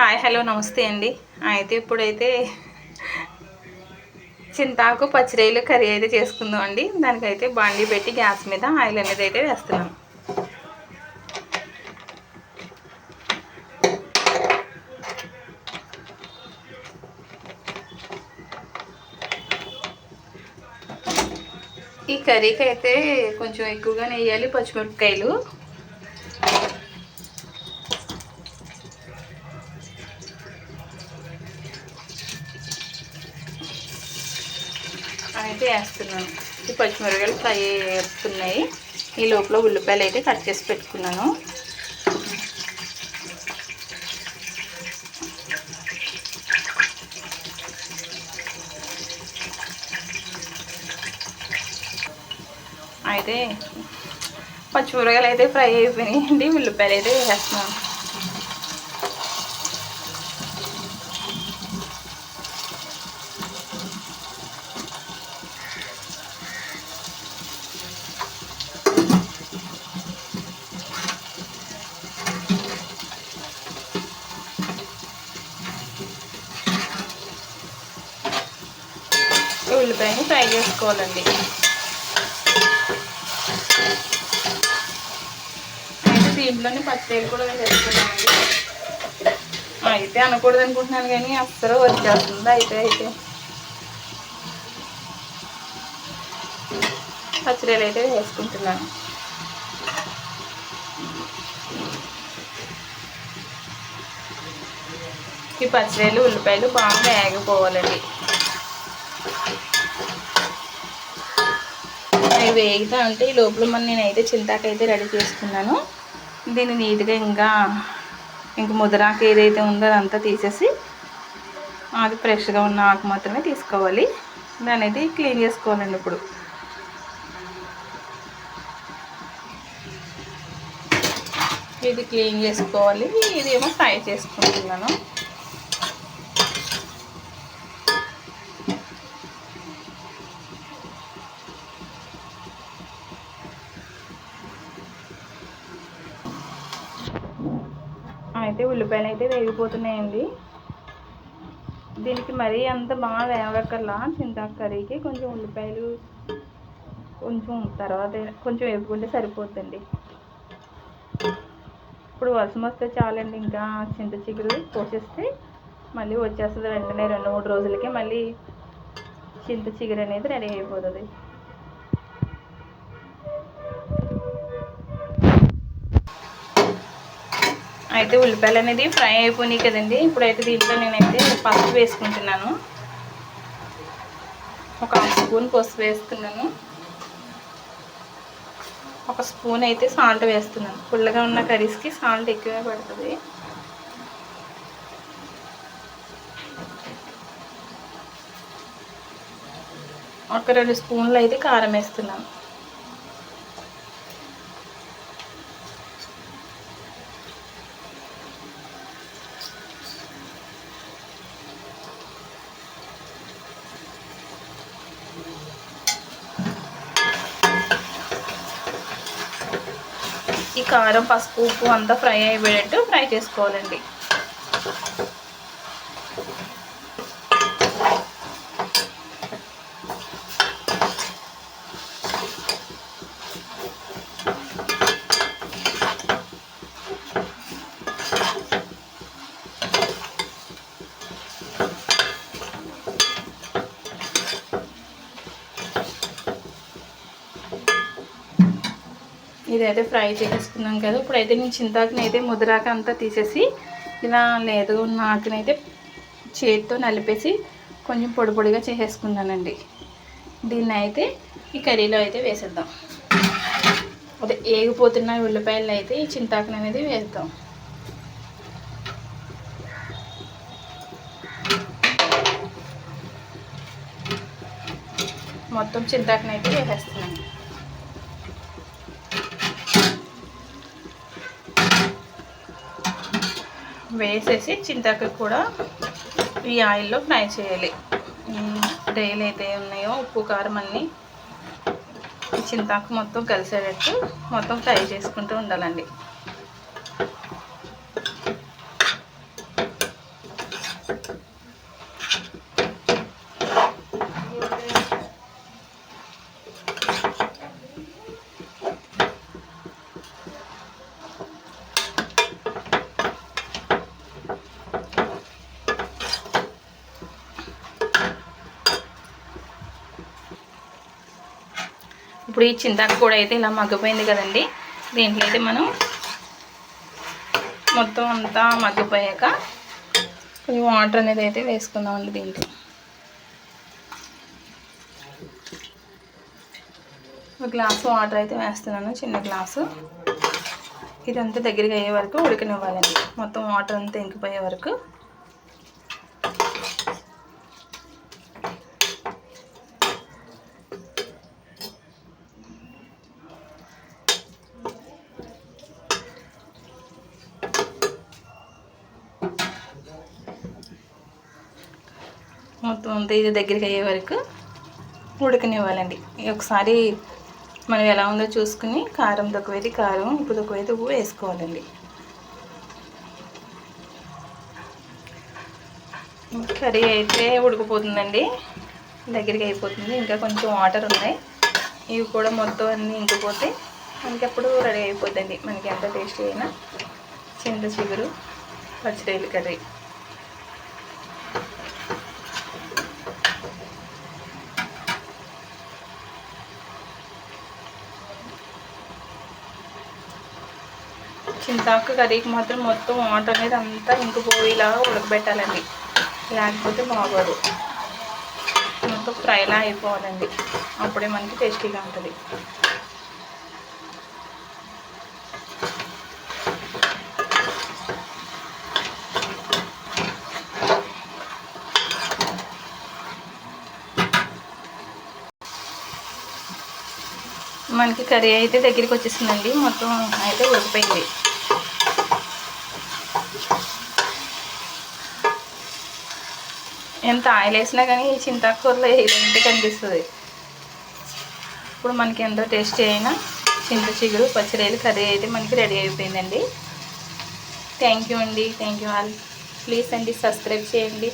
Hi hello నమస్తే అండి. అయితే ఇప్పుడైతే చింతాకు పచ్చిరయ్యలు కర్రీ అయితే చేసుకుందాం అండి. దానికైతే బాండీ పెట్టి గ్యాస్ మీద ఆయిల్ అనేది అయితే వేస్తున్నాం. ఈ కర్రీకి అయితే కొంచెం ఎక్కువగా వేయాలి పచ్చిమిరపకాయలు. అయితే వేస్తున్నాను. ఈ పచ్చిమిరపకాయలు ఫ్రై వేస్తున్నాయి ఈ లోపల ఉల్లిపాయలు అయితే కట్ చేసి పెట్టుకున్నాను. అయితే పచ్చిమిరపకాయలు అయితే ఫ్రై అయిపోయినాయండి. ఉల్లిపాయలు అయితే వేస్తున్నాను. ఉల్లిపాయని ఫ్రై చేసుకోవాలండి. అయితే దీంట్లోనే పచ్చిరొయ్యలు కూడా వేసేసుకున్నామండి అయితే అనకూడదు అనుకుంటున్నాను కానీ అస్సలు వచ్చేస్తుంది. అయితే అయితే. పచ్చిరొయ్యలు అయితే వేసుకుంటున్నాను. ఈ పచ్చిరొయ్యలు ఉల్లిపాయలు బాగా వేగపోవాలండి. అవి వేగుతా అంటే ఈ లోపల మన నేనైతే చింతాకైతే రెడీ చేసుకున్నాను. దీన్ని నీట్గా ఇంకా ఇంక ముదరాకు ఏదైతే ఉందో అదంతా తీసేసి అది ఫ్రెష్గా ఉన్న ఆకు మాత్రమే తీసుకోవాలి. దాని అయితే క్లీన్ చేసుకోవాలండి ఇప్పుడు. ఇది క్లీన్ చేసుకోవాలి. ఇదేమో ఫ్రై చేసుకుంటున్నాను. అయితే ఉల్లిపాయలు అయితే వేగిపోతున్నాయండి. దీనికి మరీ అంత బాగా వేగక్కర్లా చింతాకు కర్రీకి? కొంచెం ఉల్లిపాయలు కొంచెం తర్వాత కొంచెం వేపుకుంటే సరిపోతుందండి ఇప్పుడు వర్షం వస్తే చాలండి ఇంకా చింత చిగురు పోసేస్తే మళ్ళీ వచ్చేస్తుంది వెంటనే రెండు మూడు రోజులకి మళ్ళీ చింత చిగురు అనేది రెడీ అయిపోతుంది. అయితే ఉల్లిపాయలు అనేది ఫ్రై అయిపోయినాయి కదండి. ఇప్పుడైతే దీంట్లో నేనైతే పసుపు వేసుకుంటున్నాను. ఒక హాఫ్ స్పూన్ పసుపు వేస్తున్నాను. ఒక స్పూన్ అయితే సాల్ట్ వేస్తున్నాను. పుల్లగా ఉన్న కర్రీస్కి సాల్ట్ ఎక్కువే పడుతుంది. ఒక రెండు స్పూన్లు అయితే కారం వేస్తున్నాను. కారం పసుపు ఉప్పు అంతా ఫ్రై అయిపోయేటట్టు ఫ్రై చేసుకోవాలండి. ఇదైతే ఫ్రై చేసుకున్నాం కదా. ఇప్పుడైతే నేను చింతాకుని అయితే ముద్రాక అంతా తీసేసి ఇలా లేదు నాకునైతే చేతితో నలిపేసి కొంచెం పొడి పొడిగా చేసేసుకున్నానండి. దీన్ని అయితే ఈ కర్రీలో అయితే వేసేద్దాం. అదే ఏగిపోతున్న ఉల్లిపాయలు అయితే ఈ చింతాకుని అనేది వేద్దాం. మొత్తం చింతాకుని అయితే వేసేస్తున్నాను. వేసేసి చింతాకు కూడా ఈ ఆయిల్లో ఫ్రై చేయాలి. డైలీ అయితే ఉన్నాయో ఉప్పు కారం అన్నీ చింతాకు మొత్తం కలిసేటట్టు మొత్తం ఫ్రై చేసుకుంటూ ఉండాలండి. ఇప్పుడు ఈ చింతాకు కూడా అయితే ఇలా మగ్గిపోయింది కదండి. దీంట్లో అయితే మనం మొత్తం అంతా మగ్గిపోయాక కొంచెం వాటర్ అనేది అయితే వేసుకుందామండి దీంట్లో. ఒక గ్లాసు వాటర్ అయితే వేస్తున్నాను చిన్న గ్లాసు. ఇదంతా దగ్గరికి అయ్యే వరకు ఉడికనివ్వాలండి. మొత్తం వాటర్ అంతా ఇంకిపోయే వరకు. మొత్తం అంతా ఇది దగ్గరికి అయ్యే వరకు ఉడకనివ్వాలండి. ఒకసారి మనం ఎలా ఉందో చూసుకుని కారం తక్కువైతే కారం ఉప్పు తక్కువైతే ఉప్పు వేసుకోవాలండి. కర్రీ అయితే ఉడికిపోతుందండి. దగ్గరికి అయిపోతుంది. ఇంకా కొంచెం వాటర్ ఉన్నాయి. ఇవి కూడా మొత్తం అన్నీ ఇంకిపోతే మనకి అప్పుడు రెడీ అయిపోతుంది మనకి ఎంత టేస్టీ అయినా చింత చిగురు పచ్చిరేలు కర్రీ. చింతాకు కర్రీకి మాత్రం మొత్తం వాటర్ అనేది అంతా ఇంకిపోయేలాగా ఉడకబెట్టాలండి. లేకపోతే బాగోదు. మొత్తం ఫ్రైలా అయిపోవాలండి. అప్పుడే మనకి టేస్టీగా ఉంటుంది. మనకి కర్రీ అయితే దగ్గరికి వచ్చేసిందండి. మొత్తం అయితే ఉడికిపోయింది. ఎంత ఆయిల్ వేసినా కానీ చింతాకూరలో ఇలాంటి కనిపిస్తుంది. ఇప్పుడు మనకి ఎంతో టేస్టీ అయినా చింత చిగురు పచ్చిరేలు కర్రీ అయితే మనకి రెడీ అయిపోయిందండి. థ్యాంక్ యూ అండి. Thank you all. ప్లీజ్ అండి సబ్స్క్రైబ్ చేయండి.